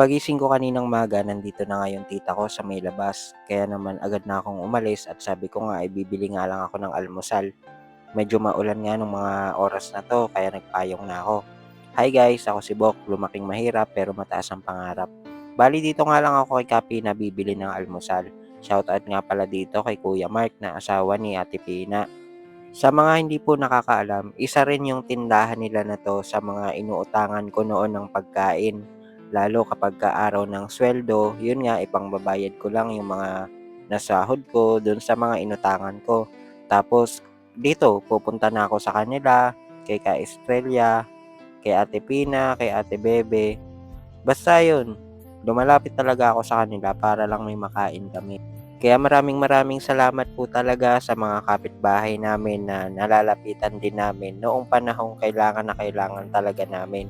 Pagising ko kaninang umaga, nandito na nga yung tita ko sa may labas. Kaya naman agad na akong umalis at sabi ko nga ay bibili nga lang ako ng almusal. Medyo maulan nga nung mga oras na to kaya nagpayong na ako. Hi guys, ako si Bok, lumaking mahirap pero mataas ang pangarap. Bali dito nga lang ako kay Kapi na bibili ng almusal. Shoutout nga pala dito kay Kuya Mark na asawa ni Ate Pina. Sa mga hindi po nakakaalam, isa rin yung tindahan nila na to sa mga inuutangan ko noon ng pagkain. Lalo kapag ka araw ng sweldo, yun nga ipangbabayad ko lang yung mga nasahod ko dun sa mga inutangan ko. Tapos dito, pupunta na ako sa kanila, kay Ka Estrella, kay Ate Pina, kay Ate Bebe. Basta yun, lumalapit talaga ako sa kanila para lang may makain kami. Kaya maraming maraming salamat po talaga sa mga kapitbahay namin na nalalapitan din namin noong panahong kailangan na kailangan talaga namin.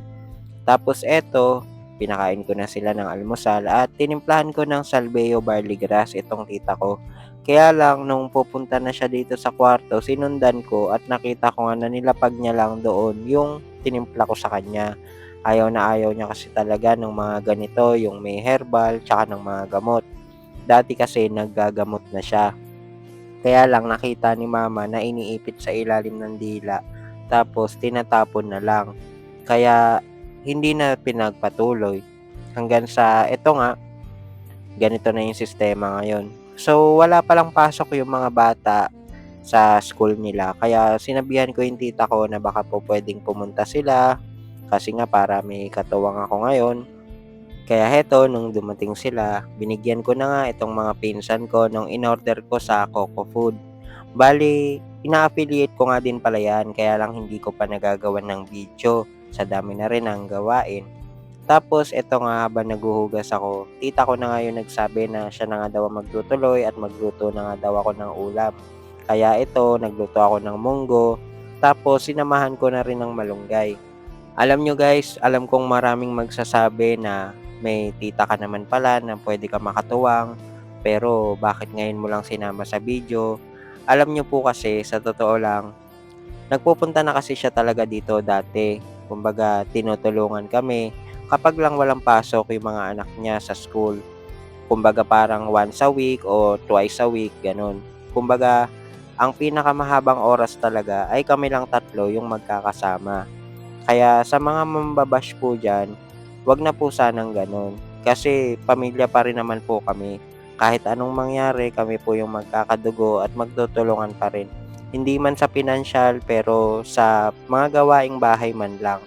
Tapos eto, pinakain ko na sila ng almusal at tinimplahan ko ng salveo barley grass itong tita ko. Kaya lang, nung pupunta na siya dito sa kwarto, sinundan ko at nakita ko nga na nilapag niya lang doon yung tinimpla ko sa kanya. Ayaw na ayaw niya kasi talaga ng mga ganito, yung may herbal, tsaka ng mga gamot. Dati kasi naggagamot na siya. Kaya lang nakita ni mama na iniipit sa ilalim ng dila, tapos tinatapon na lang. Kaya hindi na pinagpatuloy. Hanggang sa eto nga, ganito na yung sistema ngayon. So, wala palang pasok yung mga bata sa school nila. Kaya sinabihan ko yung tita ko na baka po pwedeng pumunta sila kasi nga para may katuwang ako ngayon. Kaya heto, nung dumating sila, binigyan ko na nga itong mga pinsan ko nung in-order ko sa Coco Food. Bali, ina-affiliate ko nga din pala yan, kaya lang hindi ko pa nagagawan ng video. Sa dami na rin ang gawain. Tapos, eto nga habang naguhugas ako, tita ko na nga yung nagsabi na siya na nga daw magtutuloy at magluto na nga daw ako ng ulam. Kaya ito, nagluto ako ng munggo. Tapos, sinamahan ko na rin ng malunggay. Alam nyo guys, alam kong maraming magsasabi na may tita ka naman pala na pwede ka makatuwang. Pero bakit ngayon mo lang sinama sa video? Alam nyo po kasi, sa totoo lang, nagpupunta na kasi siya talaga dito dati. Kumbaga, tinutulungan kami kapag lang walang pasok yung mga anak niya sa school. Kumbaga, parang once a week o twice a week, ganun. Kumbaga, ang pinakamahabang oras talaga ay kami lang tatlo yung magkakasama. Kaya sa mga mambabash po dyan, wag na po sanang ganun. Kasi pamilya pa rin naman po kami. Kahit anong mangyari, kami po yung magkakadugo at magtutulungan pa rin. Hindi man sa pinansyal pero sa mga gawaing bahay man lang.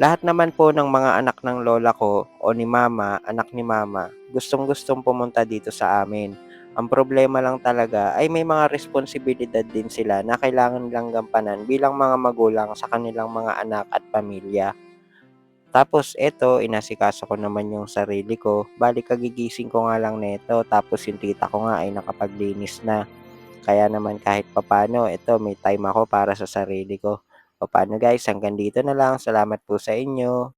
Lahat naman po ng mga anak ng lola ko o ni mama, anak ni mama, gustong gustong pumunta dito sa amin. Ang problema lang talaga ay may mga responsibilidad din sila na kailangan nilang gampanan bilang mga magulang sa kanilang mga anak at pamilya. Tapos eto, inasikaso ko naman yung sarili ko. Bali kagigising ko nga lang neto tapos yung tita ko nga ay nakapaglinis na. Kaya naman kahit papano, eto may time ako para sa sarili ko. O paano guys, hanggang dito na lang. Salamat po sa inyo.